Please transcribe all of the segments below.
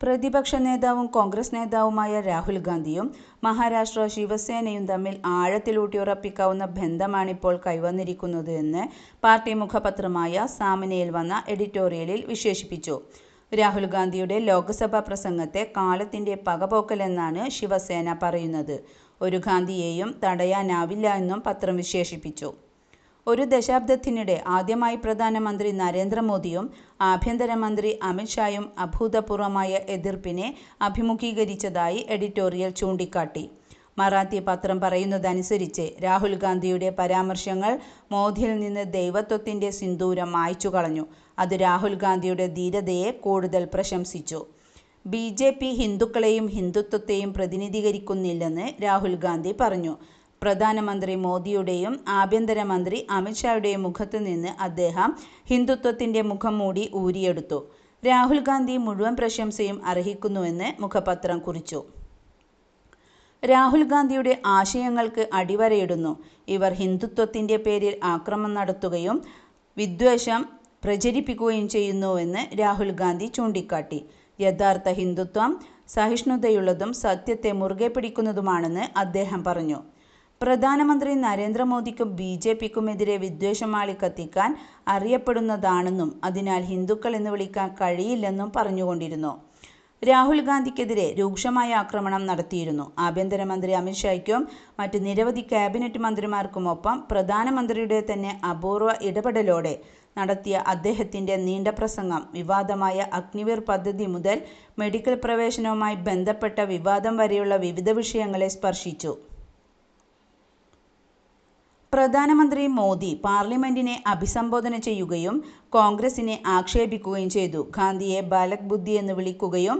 പ്രതിപക്ഷ നേതാവും കോൺഗ്രസ് നേതാവുമായ രാഹുൽ ഗാന്ധിയും മഹാരാഷ്ട്ര ശിവസേനയും തമ്മിൽ ആഴത്തിലൂട്ടിയുറപ്പിക്കാവുന്ന ബന്ധമാണിപ്പോൾ കൈവന്നിരിക്കുന്നത് എന്ന് പാർട്ടി മുഖപത്രമായ സാമനയിൽ വന്ന എഡിറ്റോറിയലിൽ വിശേഷിപ്പിച്ചു. രാഹുൽ ഗാന്ധിയുടെ ലോക്സഭാ പ്രസംഗത്തെ കാലത്തിന്റെ പകപോക്കലെന്നാണ് ശിവസേന പറയുന്നത്. ഒരു ഗാന്ധിയെയും തടയാനാവില്ല എന്നും പത്രം വിശേഷിപ്പിച്ചു. ഒരു ദശാബ്ദത്തിനിടെ ആദ്യമായി പ്രധാനമന്ത്രി നരേന്ദ്രമോദിയും ആഭ്യന്തരമന്ത്രി അമിത് ഷായും അഭൂതപൂർവമായ എതിർപ്പിനെ അഭിമുഖീകരിച്ചതായി എഡിറ്റോറിയൽ ചൂണ്ടിക്കാട്ടി. മറാത്തി പത്രം പറയുന്നതനുസരിച്ച് രാഹുൽ ഗാന്ധിയുടെ പരാമർശങ്ങൾ മോദിയിൽ നിന്ന് ദൈവത്വത്തിന്റെ സിന്ദൂരം മായ്ച്ചുകളഞ്ഞു. അത് രാഹുൽ ഗാന്ധിയുടെ ധീരതയെ കൂടുതൽ പ്രശംസിച്ചു. ബി. ജെ. പി ഹിന്ദുക്കളെയും ഹിന്ദുത്വത്തെയും പ്രതിനിധീകരിക്കുന്നില്ലെന്ന് രാഹുൽ ഗാന്ധി പറഞ്ഞു. പ്രധാനമന്ത്രി മോദിയുടെയും ആഭ്യന്തരമന്ത്രി അമിത് ഷായുടെയും മുഖത്ത് നിന്ന് അദ്ദേഹം ഹിന്ദുത്വത്തിന്റെ മുഖം മൂടി ഊരിയെടുത്തു. രാഹുൽ ഗാന്ധി മുഴുവൻ പ്രശംസയും അർഹിക്കുന്നുവെന്ന് മുഖപത്രം കുറിച്ചു. രാഹുൽ ഗാന്ധിയുടെ ആശയങ്ങൾക്ക് അടിവരയിടുന്നു. ഇവർ ഹിന്ദുത്വത്തിന്റെ പേരിൽ ആക്രമം നടത്തുകയും വിദ്വേഷം പ്രചരിപ്പിക്കുകയും ചെയ്യുന്നുവെന്ന് രാഹുൽ ഗാന്ധി ചൂണ്ടിക്കാട്ടി. യഥാർത്ഥ ഹിന്ദുത്വം സഹിഷ്ണുതയുള്ളതും സത്യത്തെ മുറുകെ പിടിക്കുന്നതുമാണെന്ന് അദ്ദേഹം പറഞ്ഞു. പ്രധാനമന്ത്രി നരേന്ദ്രമോദിക്കും ബിജെപിക്കുമെതിരെ വിദ്വേഷമാളി കത്തിക്കാൻ അറിയപ്പെടുന്നതാണെന്നും അതിനാൽ ഹിന്ദുക്കൾ എന്ന് വിളിക്കാൻ കഴിയില്ലെന്നും പറഞ്ഞുകൊണ്ടിരുന്നു. രാഹുൽ ഗാന്ധിക്കെതിരെ രൂക്ഷമായ ആക്രമണം നടത്തിയിരുന്നു. ആഭ്യന്തരമന്ത്രി അമിത്ഷായ്ക്കും മറ്റ് നിരവധി ക്യാബിനറ്റ് മന്ത്രിമാർക്കുമൊപ്പം പ്രധാനമന്ത്രിയുടെ തന്നെ അപൂർവ ഇടപെടലോടെ നടത്തിയ അദ്ദേഹത്തിന്റെ നീണ്ട പ്രസംഗം വിവാദമായ അഗ്നിവീർ പദ്ധതി മുതൽ മെഡിക്കൽ പ്രവേശനവുമായി ബന്ധപ്പെട്ട വിവാദം വരെയുള്ള വിവിധ വിഷയങ്ങളെ സ്പർശിച്ചു. പ്രധാനമന്ത്രി മോദി പാർലമെന്റിനെ അഭിസംബോധന ചെയ്യുകയും കോൺഗ്രസിനെ ആക്ഷേപിക്കുകയും ചെയ്തു. ഗാന്ധിയെ ബാലക് ബുദ്ധി എന്ന് വിളിക്കുകയും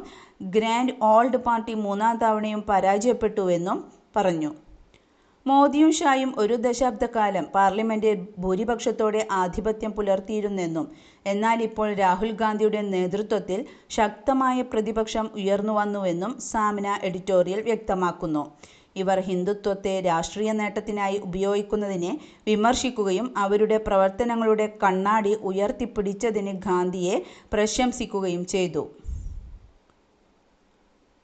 ഗ്രാൻഡ് ഓൾഡ് പാർട്ടി മൂന്നാം തവണയും പരാജയപ്പെട്ടുവെന്നും പറഞ്ഞു. മോദിയും ഷായും ഒരു ദശാബ്ദക്കാലം പാർലമെന്റിൽ ഭൂരിപക്ഷത്തോടെ ആധിപത്യം പുലർത്തിയിരുന്നെന്നും എന്നാൽ ഇപ്പോൾ രാഹുൽ ഗാന്ധിയുടെ നേതൃത്വത്തിൽ ശക്തമായ പ്രതിപക്ഷം ഉയർന്നു ഉയർന്നുവന്നുവെന്നും സാമന എഡിറ്റോറിയൽ വ്യക്തമാക്കുന്നു. ഇവർ ഹിന്ദുത്വത്തെ രാഷ്ട്രീയ നേട്ടത്തിനായി ഉപയോഗിക്കുന്നതിനെ വിമർശിക്കുകയും അവരുടെ പ്രവർത്തനങ്ങളുടെ കണ്ണാടി ഉയർത്തിപ്പിടിച്ചതിന് ഗാന്ധിയെ പ്രശംസിക്കുകയും ചെയ്തു.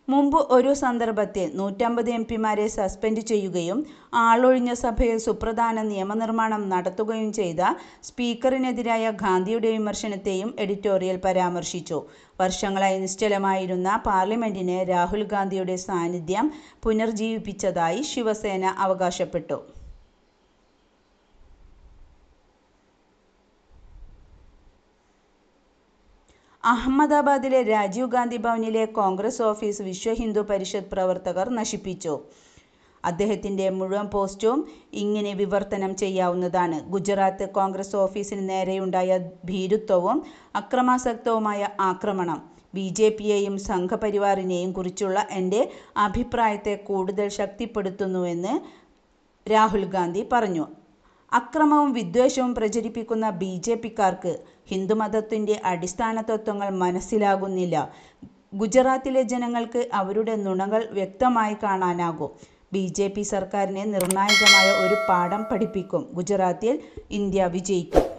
മുമ്പ് ഒരു സന്ദർഭത്തിൽ നൂറ്റമ്പത് എം പിമാരെ സസ്പെൻഡ് ചെയ്യുകയും ആളൊഴിഞ്ഞ സഭയിൽ സുപ്രധാന നിയമനിർമ്മാണം നടത്തുകയും ചെയ്ത സ്പീക്കറിനെതിരായ ഗാന്ധിയുടെ വിമർശനത്തെയും എഡിറ്റോറിയൽ പരാമർശിച്ചു. വർഷങ്ങളായി നിശ്ചലമായിരുന്ന പാർലമെന്റിനെ രാഹുൽ ഗാന്ധിയുടെ സാന്നിധ്യം പുനർജീവിപ്പിച്ചതായി ശിവസേന അവകാശപ്പെട്ടു. അഹമ്മദാബാദിലെ രാജീവ് ഗാന്ധി ഭവനിലെ കോൺഗ്രസ് ഓഫീസ് വിശ്വ ഹിന്ദു പരിഷത്ത് പ്രവർത്തകർ നശിപ്പിച്ചു. അദ്ദേഹത്തിന്റെ മുഴുവൻ പോസ്റ്റും ഇങ്ങനെ വിവർത്തനം ചെയ്യാവുന്നതാണ്. ഗുജറാത്ത് കോൺഗ്രസ് ഓഫീസിന് നേരെയുണ്ടായ ഭീരുത്വവും അക്രമാസക്തവുമായ ആക്രമണം ബി ജെ പിയെയും സംഘപരിവാറിനെയും കുറിച്ചുള്ള എന്റെ അഭിപ്രായത്തെ കൂടുതൽ ശക്തിപ്പെടുത്തുന്നുവെന്ന് രാഹുൽ ഗാന്ധി പറഞ്ഞു. അക്രമവും വിദ്വേഷവും പ്രചരിപ്പിക്കുന്ന ബി ജെ പിക്കാർക്ക് ഹിന്ദുമതത്തിന്റെ അടിസ്ഥാന തത്വങ്ങൾ മനസ്സിലാകുന്നില്ല. ഗുജറാത്തിലെ ജനങ്ങൾക്ക് അവരുടെ നുണകൾ വ്യക്തമായി കാണാനാകും. ബി ജെ പി സർക്കാരിനെ നിർണായകമായ ഒരു പാഠം പഠിപ്പിക്കും. ഗുജറാത്തിൽ ഇന്ത്യ വിജയിക്കും.